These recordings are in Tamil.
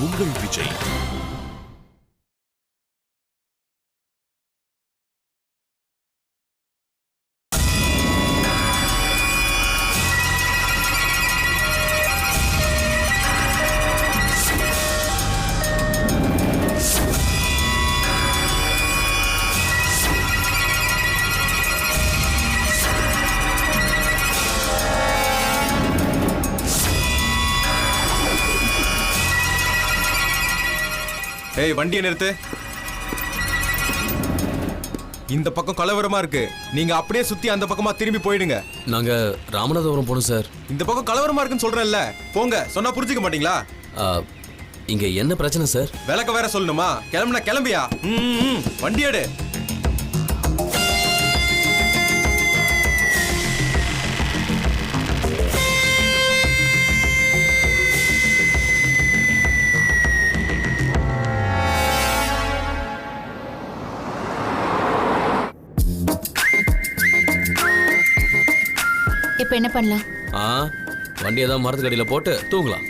உங்கள் விஜய். வண்டியை நிறுத்து. இந்த பக்கம் கலவரமா இருக்கு. நீங்க அப்படியே சுத்தி அந்த பக்கமா திரும்பி போயிடுங்க. நாங்க ராமநாதபுரம் போகணும் சார். இந்த பக்கம் கலவரமா இருக்குன்னு சொல்றேன்ல. போங்க. சொன்னா புரிஞ்சுக்க மாட்டீங்களா? ஆ, இங்க என்ன பிரச்சனை சார்? விளக்க வேற சொல்லணுமா? கிளம்புனா கிளம்பியா? ம், ம், வண்டி எடு. என்ன பண்ணலாம்? ஆ வண்டி ஏதாவது மரத்துக்கு அடியில போட்டு தூங்கலாம்.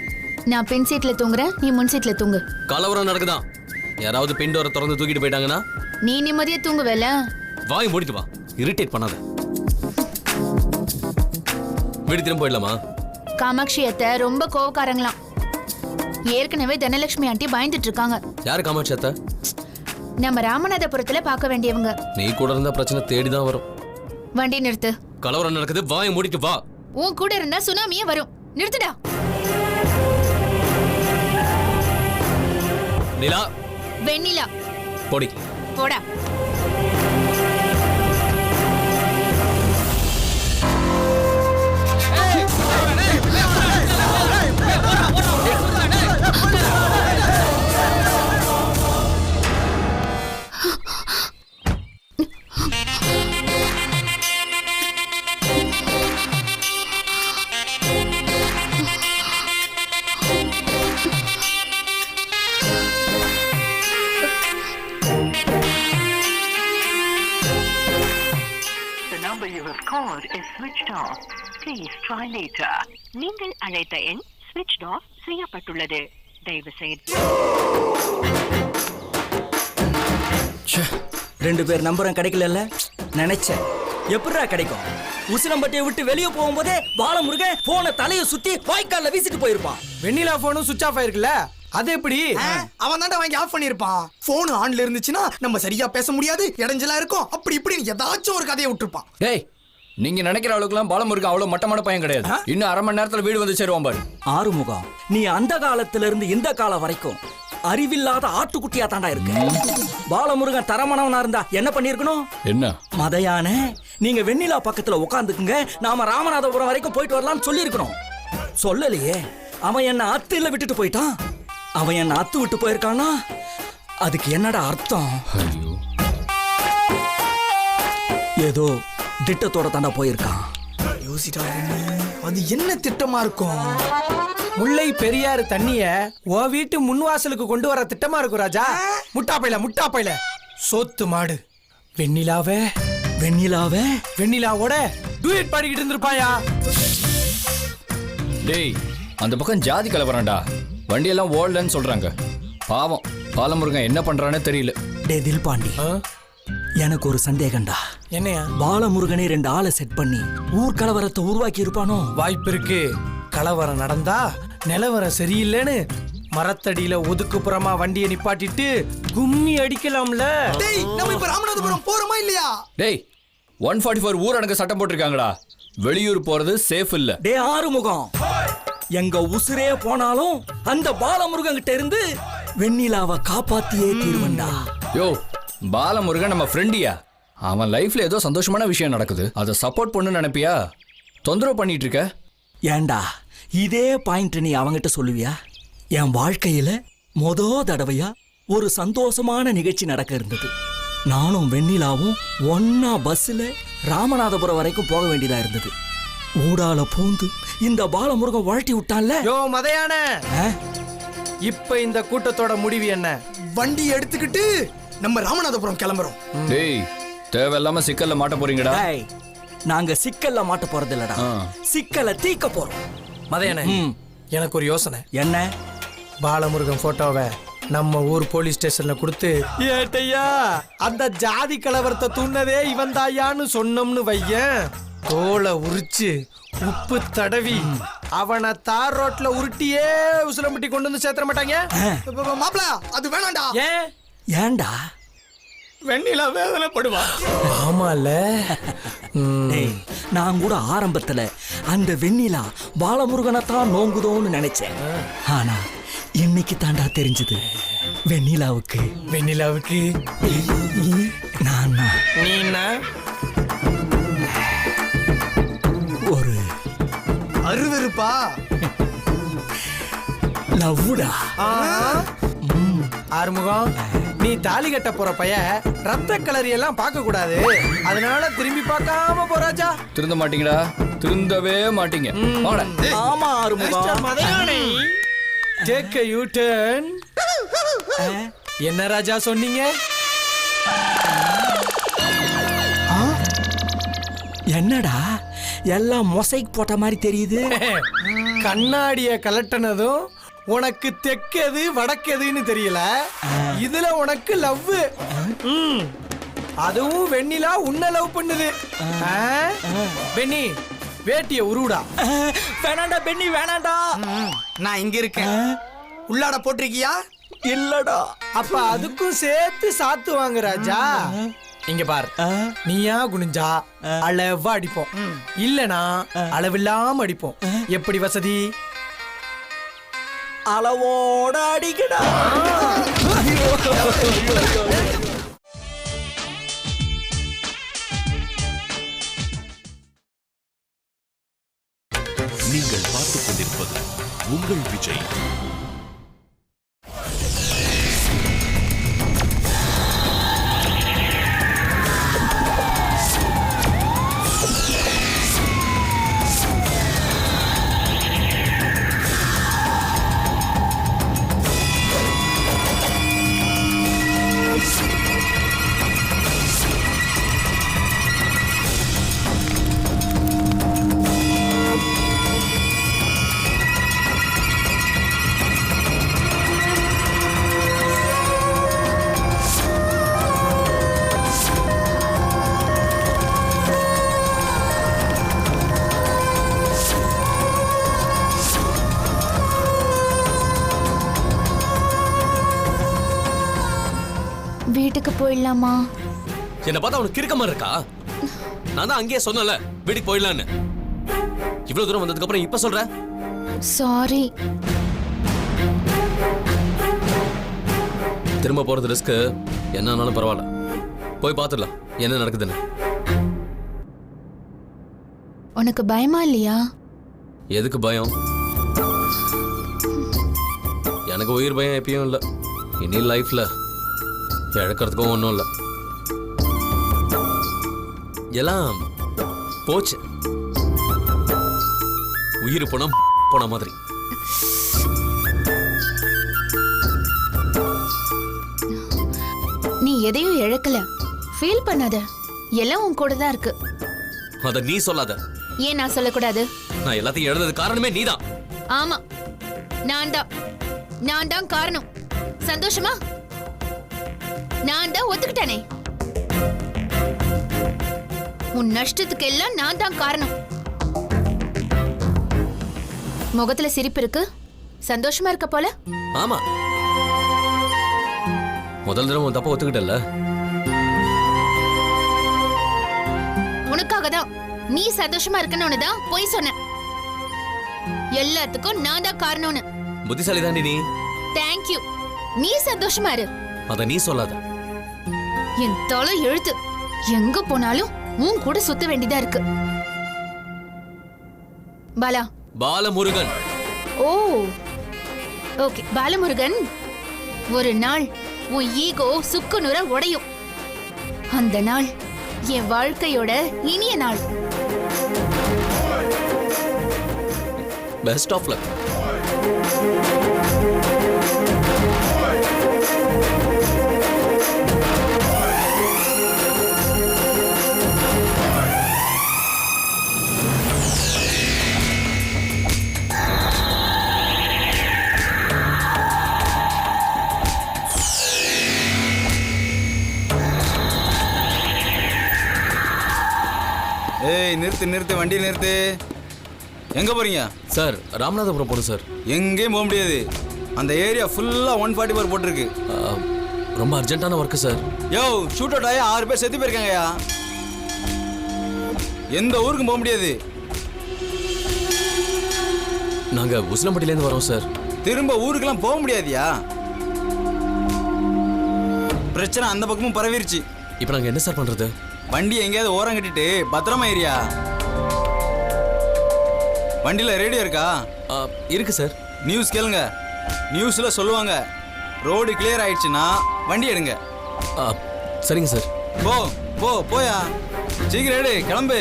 நான் பின் சீட்ல தூங்குறேன் நீ முன் சீட்ல தூங்கு. கலவரம் நடக்குதான் யாராவது பின் டோரை திறந்து தூக்கிட்டு போயிட்டாங்கன்னா? நீ நிம்மதியா தூங்குவேல? வாங்கி மூடிட்டு வா. இரிட்டேட் பண்ணாத. வீடு திரும்ப போயிடலாமா? காமாட்சி அத்தை ரொம்ப கோவக்காரங்களாம். ஏற்கனவே தனலட்சுமி ஆண்டி பயந்துட்டு இருக்காங்க. யாரு காமாட்சி அத்தை? நம்ம ராமநாதபுரத்துல பார்க்க வேண்டியவங்க. நீ கூட இருந்தா பிரச்சனை தேடி தான் வரும். வண்டி நிறுத்து. கலவரம் நடக்குது வாங்கி மூடிட்டு வா. உன் கூட இருந்தா சுனாமியே வரும். நிறுத்துடா. நிலா வெண்ணிலா. பொடி. போடா. Later. நீங்கள் அழைத்த எண் switched off செய்யப்பட்டுள்ளது. தயவு செய்து ரெண்டு பேர் நம்பரும் கிடைக்கல நினைச்சேன். எப்படிடா கிடைக்கும்? உசிலம்பட்டியை விட்டு வெளியே போகும்போதே பாலமுருகன் போன தலையை சுத்தி வாய்க்கால்ல வீசிட்டு போயிருப்பான். வெண்ணிலா போனும் சுவிச் ஆஃப் ஆயிருக்குல்ல? அது எப்படி? அவன் தாண்டா வாங்கி ஆஃப் பண்ணிருப்பான் போன் ஆன்ல இருந்துச்சுன்னா நம்ம சரியா பேச முடியாது இடைஞ்சலா இருக்கும். அப்படி இப்படின்னு ஏதாச்சும் ஒரு கதையை விட்டுருப்பான். டேய் நீங்க நினைக்கிற அளவுக்குலாம் பாலமுருகன் அவ்வளவு மட்டமான பையன் கிடையாது. இன்னும் அரை மணி நேரத்துல வீடு வந்து சேருவான் பாரு. ஆறுமுகம் நீ அந்த காலத்துல இருந்து இந்த காலம் வரைக்கும் அறிவில்லாத ஆட்டுக்குட்டியா தாண்டா இருக்க? பாலமுருகன் தரமானவனா இருந்தா என்ன பண்ணிருக்கணும் என்ன? மதையான நீங்க வெண்ணிலா பக்கத்துல உட்காந்துக்குங்க நாம ராமநாதபுரம் வரைக்கும் போயிட்டு வரலாம்னு சொல்லியிருக்கணும். சொல்லலையே அவன் என்ன அத்துல விட்டுட்டு போயிட்டான். அவன் என்ன அத்து விட்டு போயிருக்கானா அதுக்கு என்னடா அர்த்தம்? ஏதோ திட்டத்தோட தாண்டா போயிருக்கான். யோசிடா அது என்ன திட்டமா இருக்கும்? முல்லை பெரியாறு தண்ணிய ஓ வீட்டு முன் வாசலுக்கு கொண்டு வர திட்டமா இருக்கும் ராஜா. முட்டா பையில முட்டா பையில. சோத்து மாடு. வெண்ணிலாவ வெண்ணிலாவே வெண்ணிலாவோட டூயட் பாடிக்கிட்டு இருந்திருப்பாயா? டேய் அந்த பக்கம் ஜாதி கலவரம்டா. வண்டியெல்லாம் ஓடலன்னு சொல்றாங்க. பாவம் பாலமுருகன் என்ன பண்றானே தெரியல. டே தில்பாண்டி. ஆ? எனக்கு ஒரு சந்தேகம்டா. என்னையா? பாலமுருகனே ரெண்டு ஆளை செட் பண்ணி ஊர் கலவரத்தை உருவாக்கி இருப்பானோ? வாய்ப்பு இருக்கு. கலவரம் நடந்தா நிலவரம் சரியில்லைன்னு மரத்தடியில ஒதுக்குப்புறமா வண்டியை நிப்பாட்டிட்டு கும்மி அடிக்கலாம்ல. டேய் நம்ம இப்ப ராமநாதபுரம் போறோமா இல்லையா? டேய் ஒன் ஃபார்ட்டி ஃபோர் ஊரடங்கு சட்டம் போட்டிருக்காங்கடா. வெளியூர் போறது சேஃப் இல்ல. டே ஆறுமுகம். எங்க உசுரே போனாலும் அந்த பாலமுருகன் கிட்ட இருந்து வெண்ணிலாவை காப்பாத்தியே தீர்வண்டா யோ பாலமுருகன் நம்ம ஃப்ரெண்டியா அவன் லைஃப்ல ஏதோ சந்தோஷமான விஷயம் நடக்குது. அதை சப்போர்ட் பண்ணு நினைப்பியா? தொந்தரவு பண்ணிட்டு இருக்க? ஏண்டா இதே பாயிண்ட் நீ அவங்கிட்ட சொல்லுவியா? என் வாழ்க்கையில மொத தடவையா ஒரு சந்தோஷமான நிகழ்ச்சி நடக்க இருந்தது. நானும் வெண்ணிலாவும் ஒன்னா பஸ்ல ராமநாதபுரம் வரைக்கும் போக வேண்டியதா இருந்தது. ஊடால பூந்து இந்த பாலமுருகன் வாழ்த்தி விட்டான்ல? யோ மதையான? இப்ப இந்த கூட்டத்தோட முடிவு என்ன? வண்டி எடுத்துக்கிட்டு நம்ம ராமநாதபுரம் கிளம்புறோம். டேய் தேவையில்லாம சிக்கல்ல மாட்ட போறீங்கடா. டேய், நாங்க சிக்கல்ல மாட்ட போறது இல்லடா. சிக்கலை தீக்க போறோம். மதையான. எனக்கு ஒரு யோசனை. என்ன? பாலமுருகன் போட்டோவை நம்ம ஊர் போலீஸ் ஸ்டேஷன்ல கொடுத்து ஏட்டையா அந்த ஜாதி கலவரத்தை தூண்டதே இவன் தாயான்னு சொன்னோம்னு வையன். தோலை உரிச்சு உப்பு தடவி அவனை தார் ரோட்ல உருட்டியே உசிலம்பட்டி கொண்டு வந்து சேர்த்துற மாட்டாங்க. மாப்பிள அது வேணாம்டா. ஏன்? ஏன்டா? வெண்ணிலா வேதனைப்படுவா. ஆமால நான் கூட ஆரம்பத்துல அந்த வெண்ணிலா பாலமுருகனை தான் நோங்குதோன்னு நினைச்சேன். ஆனா இன்னைக்கு தாண்டா தெரிஞ்சது. வெண்ணிலாவுக்கு. வெண்ணிலாவுக்கு? நீனா ஒரு அருவருப்பா. லவ்வுடா. ஆறுமுகம்? நீ தாலி கட்ட போற பைய ரத்த கலரி எல்லாம் பார்க்க கூடாது. அதனால திரும்பி பார்க்காம போறாஜா திருந்த மாட்டீங்கடா திருந்தவே மாட்டீங்க. ஆமா ஆறுமுகம். டேக் யூ டர்ன் என்ன ராஜா சொன்னீங்க? என்னடா? எல்லாம் மொசைக் போட்ட மாதிரி தெரியுது. கண்ணாடிய கலட்டினதும் உனக்கு தெக்கது வடக்கெதுன்னு தெரியல. இதுல உனக்கு லவ் அதுவும் வெண்ணிலா உன்னை லவ் பண்ணுது? வெண்ணி வேட்டிய உருவுடா. வேணாண்டா பெண்ணி வேணாண்டா. நான் இங்க இருக்கேன். உள்ளாட போட்டிருக்கியா? இல்லடா. அப்ப அதுக்கும் சேர்த்து சாத்து வாங்க ராஜா. இங்க பார். நீயா குனிஞ்சா அளவா அடிப்போம். இல்லனா அளவில்லாம அடிப்போம். எப்படி வசதி? அளவோட அடிக்கடா. நீங்கள் பார்த்துக் கொண்டிருப்பது உங்கள் விஜய். போயிடலாமா? என்ன பார்த்தா அவனுக்கு கிறுக்கமா இருக்கா? நான் தான் அங்கேயே சொன்னல வீட்டுக்கு போயிடலான்னு. இவ்வளவு தூரம் வந்ததுக்கு அப்புறம் இப்ப சொல்ற? சாரி திரும்ப போறது ரிஸ்க் என்ன ஆனாலும் பரவாயில்ல. போய் பார்த்துடலாம் என்ன நடக்குதுன்னு. உனக்கு பயமா இல்லையா? எதுக்கு பயம்? எனக்கு உயிர் பயம் எப்பயும் இல்லை. இனி லைஃப்ல இழக்கிறதுக்கும் ஒன்றும் இல்லை. எல்லாம் போச்சு. உயிர் போனா போன மாதிரி. நீ எதையும் இழக்கல. ஃபீல் பண்ணாத. எல்லாம் உன் கூட தான் இருக்கு. அதை நீ சொல்லாத. ஏன் நான் சொல்லக்கூடாது? நான் எல்லாத்தையும் எழுந்தது காரணமே நீதான். ஆமா. நான் தான் நான் தான் காரணம். சந்தோஷமா? நான் தான் ஒத்துக்கிட்டேனே. உன் நஷ்டத்துக்கு எல்லாம் நான் தான் காரணம். முகத்துல சிரிப்பு இருக்கு. சந்தோஷமா இருக்க போல? ஆமா. முதல் தடவை உன் தப்ப ஒத்துக்கிட்டல உனக்காக தான். நீ சந்தோஷமா இருக்கணும்னு தான் பொய் சொன்னேன். எல்லாத்துக்கும் நான் தான் காரணம்னு. புத்திசாலி தாண்டி நீ தேங்க்யூ நீ சந்தோஷமா இரு. அதை நீ சொல்லாத. என் தலை எழுத்து. எங்க போனாலும் உன் கூட சுத்த வேண்டியதா இருக்கு. பாலா. பாலமுருகன். ஓ. ஓகே பாலமுருகன். ஒரு நாள் உன் ஈகோ சுக்குநுற உடையும். அந்த நாள் என் வாழ்க்கையோட இனிய நாள். பெஸ்ட் ஆஃப் லக் நிறுத்து நிறுத்து வண்டி நிறுத்து. எங்க போறீங்க? சார் ராமநாதபுரம் போகணும் சார். எங்கேயும் போக முடியாது. அந்த ஏரியா ஃபுல்லா ஒன் ஃபார்ட்டி ஃபோர் போட்டிருக்கு ரொம்ப அர்ஜென்ட்டான ஒர்க்கு சார். யோ ஷூட் அவுட் ஆகி ஆறு பேர் செத்து போயிருக்காங்கய்யா. எந்த ஊருக்கும் போக முடியாது. நாங்கள் உசிலம்பட்டிலேருந்து வரோம் சார். திரும்ப ஊருக்கெல்லாம் போக முடியாதுயா பிரச்சனை அந்த பக்கமும் பரவிருச்சு. இப்போ நாங்கள் என்ன சார் பண்ணுறது வண்டி எங்கேயாவது ஓரம் கட்டிட்டு பத்திரமா ஏரியா வண்டியில ரேடியோ இருக்கா? இருக்கு சார். நியூஸ் கேளுங்க. நியூஸ்ல சொல்லுவாங்க. ரோடு கிளியர் ஆயிடுச்சுன்னா வண்டி எடுங்க. ஆ, சரிங்க சார். போ போ போயா. சீக்கிரம் எடு கிளம்பு.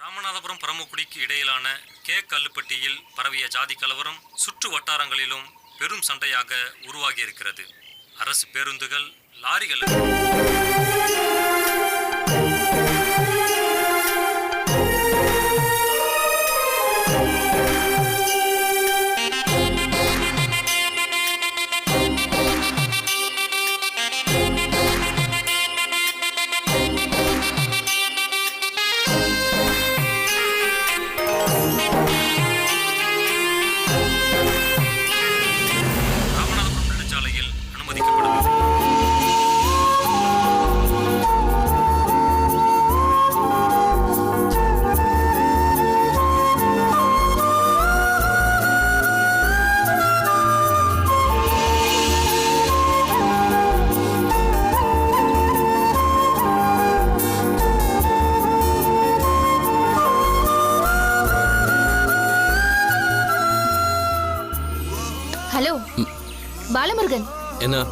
ராமநாதபுரம் பரமக்குடிக்கு இடையிலான கே கல்லுப்பட்டியில் பரவிய ஜாதி கலவரம் சுற்று வட்டாரங்களிலும் பெரும் சண்டையாக உருவாகி இருக்கிறது அரசு பேருந்துகள் லாரிகள். என்ன?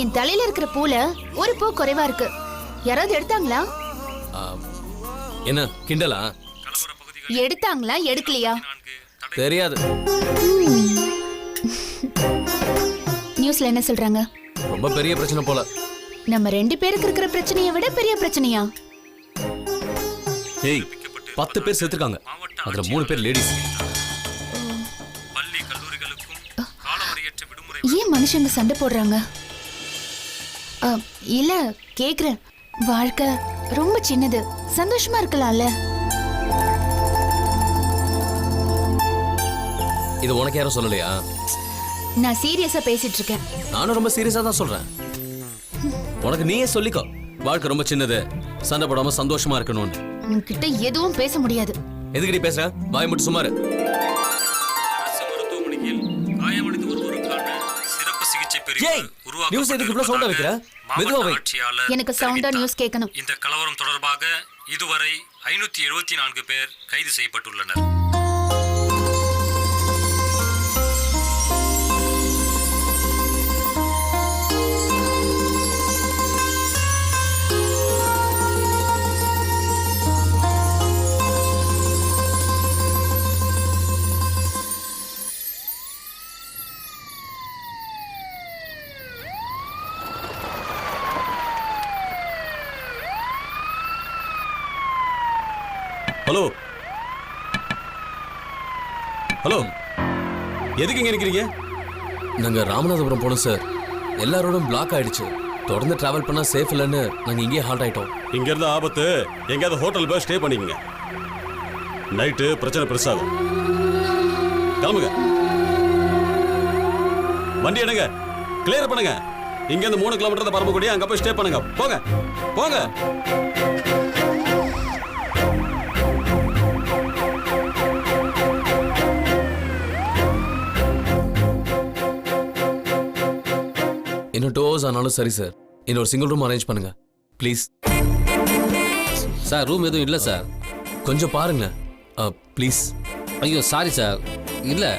என் தலையில இருக்கிற பூல ஒரு பூ குறைவா இருக்கு. யாராவது எடுத்தாங்களா? என்ன கிண்டலா? எடுத்தாங்களா எடுக்கலையா? தெரியாது. நியூஸ்ல என்ன சொல்றாங்க? ரொம்ப பெரிய பிரச்சனை போல. நம்ம ரெண்டு பேருக்கு இருக்கிற பிரச்சனையை விட பெரிய பிரச்சனையா? ஏய் பத்து பேர் செத்துருக்காங்க அதுல மூணு பேர் லேடிஸ் ஏன் மனுஷங்க சண்டை போடுறாங்க? ஆ, இல்ல கேக்குறேன். வாழ்க்கை ரொம்ப சின்னது. சந்தோஷமா இருக்கலாம்ல? இது உனக்கு யாரும் சொல்லலையா? நான் சீரியஸா பேசிட்டு இருக்கேன் நானும் ரொம்ப சீரியஸா தான் சொல்றேன். உனக்கு நீயே சொல்லிக்கோ. வாழ்க்கை ரொம்ப சின்னது. சண்டை போடாம சந்தோஷமா இருக்கணும்னு. உன்கிட்ட எதுவும் பேச முடியாது. எதுக்கடி பேசுற? வாய் மட்டும் சுமாரு எதுக்கு இவ்வளவு வைக்கிற? மெதுவா வை. எனக்கு சவுண்டா நியூஸ் கேட்கணும் இந்த கலவரம் தொடர்பாக இதுவரை ஐநூத்தி எழுபத்தி நான்கு பேர் கைது செய்யப்பட்டுள்ளனர் ஹலோ. எதுக்கு இங்க நிக்கிறீங்க? நாங்க ராமநாதபுரம் போனோம் சார் எல்லாரோடும் பிளாக் ஆயிடுச்சு. தொடர்ந்து டிராவல் பண்ணா சேஃப் இல்லைன்னு நாங்க இங்கேயே ஹால்ட் ஆயிட்டோம். இங்க இருந்து ஆபத்து. எங்கேயாவது ஹோட்டல் போய் ஸ்டே பண்ணிக்கங்க. நைட்டு பிரச்சனை பெருசாகும். கிளம்புங்க. வண்டி எடுங்க. கிளியர் பண்ணுங்க. இங்க இருந்து மூணு கிலோமீட்டர் பரம்பக்கூடிய அங்க போய் ஸ்டே பண்ணுங்க. போங்க. போங்க. ஹவர்ஸ் ஆனாலும் சரி சார் இன்னொரு சிங்கிள் ரூம் அரேஞ்ச் பண்ணுங்க. ப்ளீஸ் சார் ரூம் எதுவும் இல்லை சார் கொஞ்சம் பாருங்க. ப்ளீஸ் ஐயோ சாரி சார் இல்லை.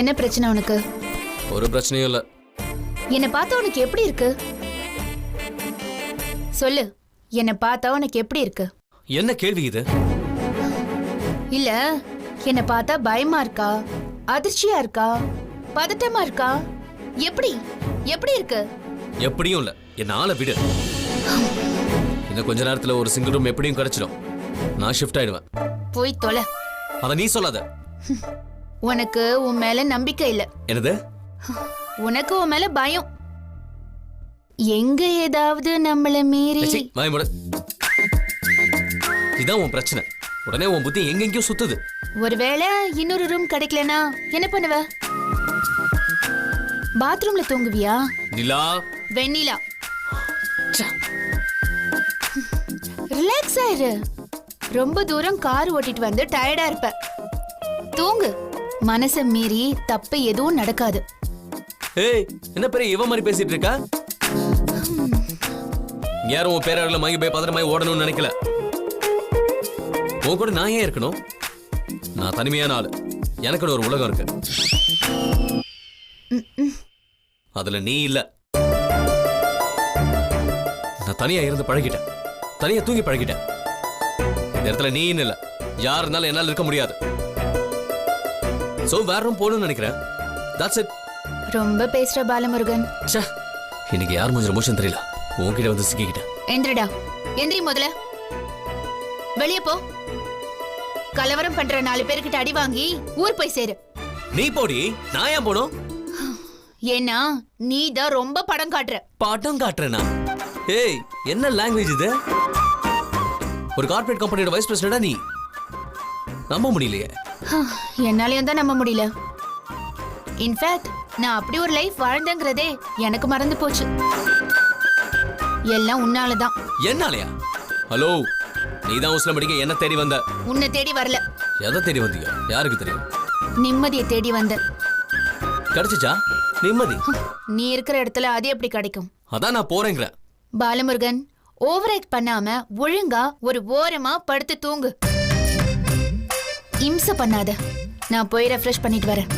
என்ன பிரச்சனை உனக்கு? ஒரு பிரச்சனையும் இல்லை. என்னை பார்த்தா உனக்கு எப்படி இருக்கு? சொல்லு. என்னை பார்த்தா உனக்கு எப்படி இருக்கு? என்ன கேள்வி இது? இல்ல. என்னை பார்த்தா பயமா இருக்கா? அதிர்ச்சியா இருக்கா? பதட்டமா இருக்கா? எப்படி? எப்படி இருக்கு? எப்படியும் இல்லை. என்ன ஆளை விடு. இன்னும் கொஞ்ச நேரத்தில் ஒரு சிங்கிள் ரூம் எப்படியும் கிடைச்சிடும். நான் ஷிஃப்ட் ஆயிடுவேன். போய் தொலை. அதை நீ சொல்லாத. உனக்கு உன் மேல நம்பிக்கை இல்ல. என்னது? உனக்கு உன் மேல பயம். எங்க ஏதாவது நம்மள மீறி ச்சீ, வாய் மூடு. இதான் உன் பிரச்சனை. உடனே உன் புத்தி எங்கெங்கயோ சுத்துது. ஒருவேளை இன்னொரு ரூம் கிடைக்கலனா என்ன பண்ணுவ? பாத்ரூம்ல தூங்குவியா? நிலா. வெண்ணிலா. ரிலாக்ஸ் ஆயிரு ரொம்ப தூரம் கார் ஓட்டிட்டு வந்து டயர்டா இருப்ப. தூங்கு. மனச மீறி தப்பு எதுவும் நடக்காது. ஏய் என்ன பெரிய இவ மாதிரி பேசிட்டு இருக்கா? யாரும் உன் பேரவர்களை வாங்கி போய் பத்திரமாய் ஓடணும்னு நினைக்கல. உன் கூட நான் ஏன் இருக்கணும்? நான் தனிமையான ஆளு. எனக்குன்னு ஒரு உலகம் இருக்கு. அதுல நீ இல்ல. நான் தனியா இருந்து பழகிட்டேன். தனியா தூங்கி பழகிட்டேன். இந்த இடத்துல நீன்னு இல்ல. யார் இருந்தாலும் என்னால இருக்க முடியாது. சோ வேற room போகணும்னு நினைக்கிறேன். தட்ஸ் இட் ரொம்ப பேசுற பாலமுருகன். ச்சே இன்னைக்கு யார் கொஞ்சம் மோஷன் தெரியல. உன்கிட்ட வந்து சிக்கிக்கிட்டேன். எந்திரிடா. எந்திரி முதல்ல. வெளிய போ. கலவரம் பண்ற நாலு பேர்கிட்ட அடி வாங்கி ஊர் போய் சேரு. நீ போடி. நான் ஏன் போடும் ஏன்னா நீ தான் ரொம்ப படம் காட்டுற. படம் காட்டுறேனா? ஏய் என்ன லாங்குவேஜ் இது? ஒரு கார்ப்பரேட் கம்பெனியோட வைஸ் பிரசிடண்டா நீ? நம்ப முடியலையே. என்னாலயும் தான் நம்ப முடியல. இன்ஃபேக்ட் நான் அப்படி ஒரு லைஃப் வாழ்ந்தேங்கிறதே எனக்கு மறந்து போச்சு. எல்லாம் உன்னாலதான் என்னாலயா? ஹலோ நீ தான் உஸ்ல படிக்க என்ன தேடி வந்த. உன்னை தேடி வரல. எதை தேடி வந்தீங்க யாருக்கு தெரியும்? நிம்மதியை தேடி வந்த. கிடைச்சிச்சா? நிம்மதி. நீ இருக்கிற இடத்துல அது எப்படி கிடைக்கும்? அதான் நான் போறேங்கிறேன். பாலமுருகன் ஓவர் ஆக்ட் பண்ணாம ஒழுங்கா ஒரு ஓரமா படுத்து தூங்கு. இம்ச பண்ணாத. நான் போய் ரெஃப்ரெஷ் பண்ணிட்டு வரேன்.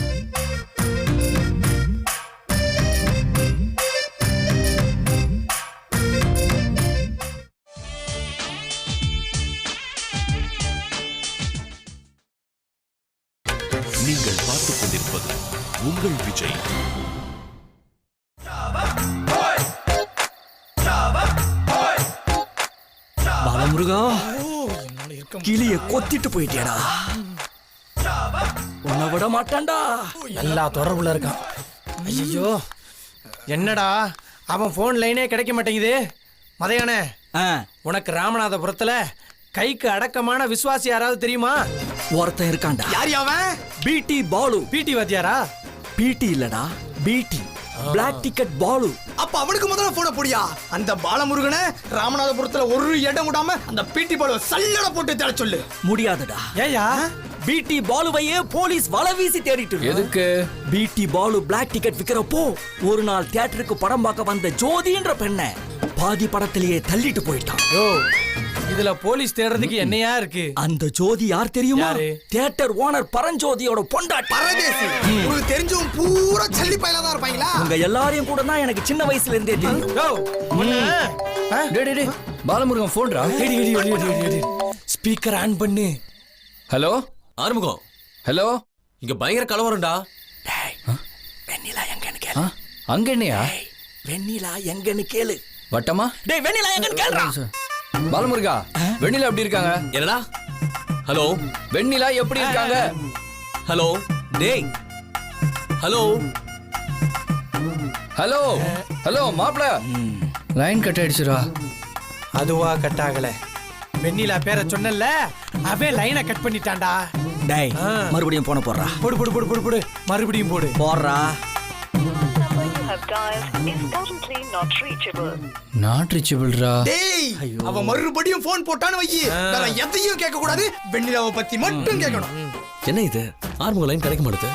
உங்கள் விஜய். பாலமுருகா கிளிய கொத்திட்டு போயிட்டியாடா. உன்னை விட மாட்டான்டா. எல்லா தொடர்புல இருக்கான். ஐயோ என்னடா? அவன் ஃபோன் லைனே கிடைக்க மாட்டேங்குது. மதையானே உனக்கு ராமநாதபுரத்துல கைக்கு அடக்கமான விசுவாசி யாராவது தெரியுமா? ஒருத்தன் இருக்கான்டா. யார் அவன்? பிடி பாலு. பிடி வாத்தியாரா? பிடி இல்லடா பிடி பிளாக் டிக்கெட் பாலு அப்ப அவனுக்கு முதல்ல போன போடியா? அந்த பாலமுருகனை ராமநாதபுரத்துல ஒரு இடம் விடாம அந்த பீட்டி பாலுவை சல்லட போட்டு தேட சொல்லு. முடியாதுடா. ஏயா பிடி பாலுவையே போலீஸ் வலை வீசி தேடிட்டு இருக்கு. எதுக்கு? பிடி பாலு பிளாக் டிக்கெட் விக்கிறப்போ ஒரு நாள் தியேட்டருக்கு படம் பார்க்க வந்த ஜோதின்ற பெண்ணை பாதி படத்திலேயே தள்ளிட்டு போயிட்டான். யோ. இதுல போலீஸ் தேடுறதுக்கு என்னையா இருக்கு? அந்த ஜோதி யார் தெரியுமா? தியேட்டர் ஓனர் பரஞ்சோதியோட பொண்டாட்டி. பரதேசி. உங்களுக்கு தெரிஞ்சவன் பூரா சல்லி பயில தான் இருப்பாங்களா? உங்க எல்லாரையும் கூட தான் எனக்கு சின்ன வயசுல இருந்தே தெரியும். யோ முன்ன டேய் டேய், டேய். பாலமுருகன் போன்டா ஸ்பீக்கர் ஆன் பண்ணு. ஹலோ? ஆறுமுகம். ஹலோ? இங்க பயங்கர கலவரம்டா வெண்ணிலா எங்கன்னு கேளு. அங்க என்னையா? வெண்ணிலா எங்கன்னு கேளு. வட்டமா? டேய் வெண்ணிலா எங்கன்னு கேளுடா. பாலமுருகா வெண்ணிலா எப்படி இருக்காங்க? என்னடா? ஹலோ? வெண்ணிலா எப்படி இருக்காங்க? ஹலோ? டேய். ஹலோ? ஹலோ? ஹலோ மாப்ள லைன் கட் ஆயிடுச்சுடா. அதுவா கட் ஆகல. வெண்ணிலா பேரை சொன்னல அவன் லைனை கட் பண்ணிட்டான்டா. டேய் ஆ. மறுபடியும் போன போடுறா. போடு போடு போடு போடு போடு. மறுபடியும் போடு. போடுறா. நாட் ரீச்சபிள்ரா டேய் அவன் மறுபடியும் போன் போட்டான்னு வை வேற எதையும் கேட்க கூடாது வெண்ணிலாவை பத்தி மட்டும் கேட்கணும். என்ன இது? ஆறுமுக லைன் கிடைக்க மாட்டுது.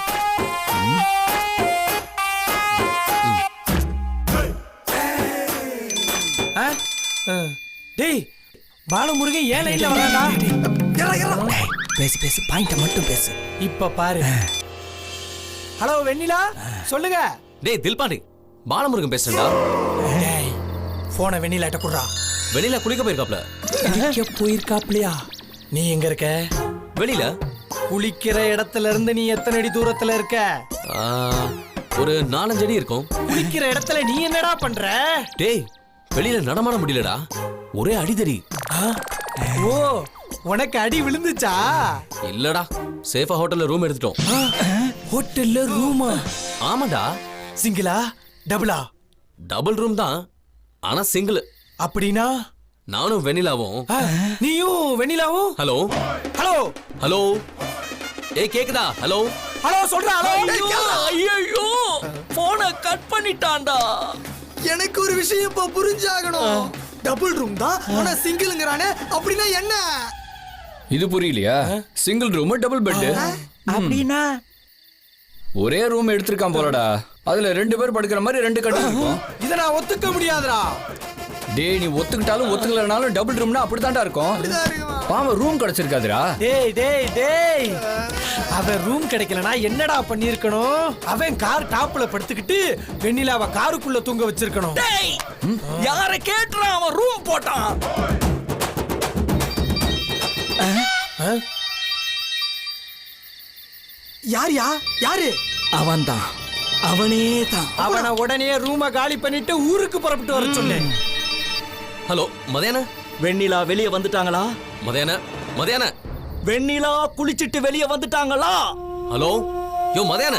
டேய் பாலமுருகன் ஏன் லைன்ல பேசு பேசு. பாயிண்ட மட்டும் பேசு. இப்ப பாரு. ஹலோ வெண்ணிலா சொல்லுங்க. டேய் தில்பாண்டி. பாலமுருகன் பேசுறா டேய் போனை வெண்ணிலாட்ட குடுறா. வெளியில குளிக்க போயிருக்காப்ல. குளிக்க போயிருக்காப்லையா? நீ எங்க இருக்க? வெளியில? குளிக்கிற இடத்துல இருந்து நீ எத்தனை அடி தூரத்துல இருக்க? ஆ, ஒரு நாலஞ்சு அடி இருக்கும். குளிக்கிற இடத்துல நீ என்னடா பண்ற? டேய் வெளியில நடமாட முடியலடா. ஒரே அடிதடி? ஓ உனக்கு அடி விழுந்துச்சா? இல்லடா சேஃபா ஹோட்டல்ல ரூம் எடுத்துட்டோம். ஹோட்டல்ல ரூமா ஆமாடா. சிங்கிளா? டபுளா? டபுள் ரூம் தான். ஆனா சிங்கிள் அப்படின்னா? நானும் வெண்ணிலாவும். நீயும் வெண்ணிலாவும்? ஹலோ ஹலோ ஹலோ ஏய் கேக்குதா? ஹலோ ஹலோ சொல்றா ஹலோ ஐயோ போனை கட் பண்ணிட்டான்டா. எனக்கு ஒரு விஷயம் இப்ப புரிஞ்சாகணும். டபுள் ரூம் தான் ஆனா சிங்கிள்ங்கறானே அப்படின்னா என்ன? இது புரியலையா? சிங்கிள் ரூம் டபுள் பெட் அப்படின்னா? ஒரே ரூம் எடுத்திருக்கான் போலடா. அதுல ரெண்டு பேர் படுக்கிற மாதிரி ரெண்டு கட்டு இருக்கும். இத நான் ஒத்துக்க முடியாதுடா. டேய் நீ ஒத்துக்கிட்டாலும் ஒத்துக்கலனாலும் டபுள் ரூம்னா அப்படித்தான்டா இருக்கும். பாவம் ரூம் கிடைச்சிருக்காதுடா. டேய் டேய் டேய். அவன் ரூம் கிடைக்கலனா என்னடா பண்ணிருக்கணும் அவன் கார் டாப்ல படுத்துக்கிட்டு வெண்ணிலாவை காருக்குள்ள தூங்க வச்சிருக்கணும். டேய் யார கேட்டுறான் அவன் ரூம் போட்டான்? ஆ? யார்யா யாரு? அவன்தான். அவனே தான் அவனை உடனே ரூமை காலி பண்ணிட்டு ஊருக்கு புறப்பட்டு வர சொன்னேன். ஹலோ மதியான? வெண்ணிலா வெளியே வந்துட்டாங்களா? மதியான? மதியான? வெண்ணிலா குளிச்சிட்டு வெளியே வந்துட்டாங்களா? ஹலோ? யோ மதியான?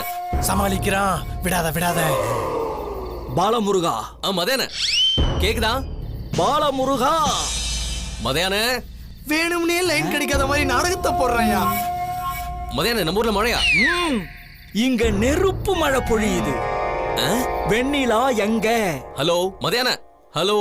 சமாளிக்கிறான். விடாத விடாத. பாலமுருகா. ஆ மதியான? கேக்குதா? பாலமுருகா. மதியான? வேணும்னே லைன் கிடைக்காத மாதிரி நாடகத்தை போடுறாயா மதியான நம்ம ஊர்ல மழையா? ம், இங்க நெருப்பு மழை பொழியுது? வெண்ணிலா எங்க ஹலோ மதியான ஹலோ?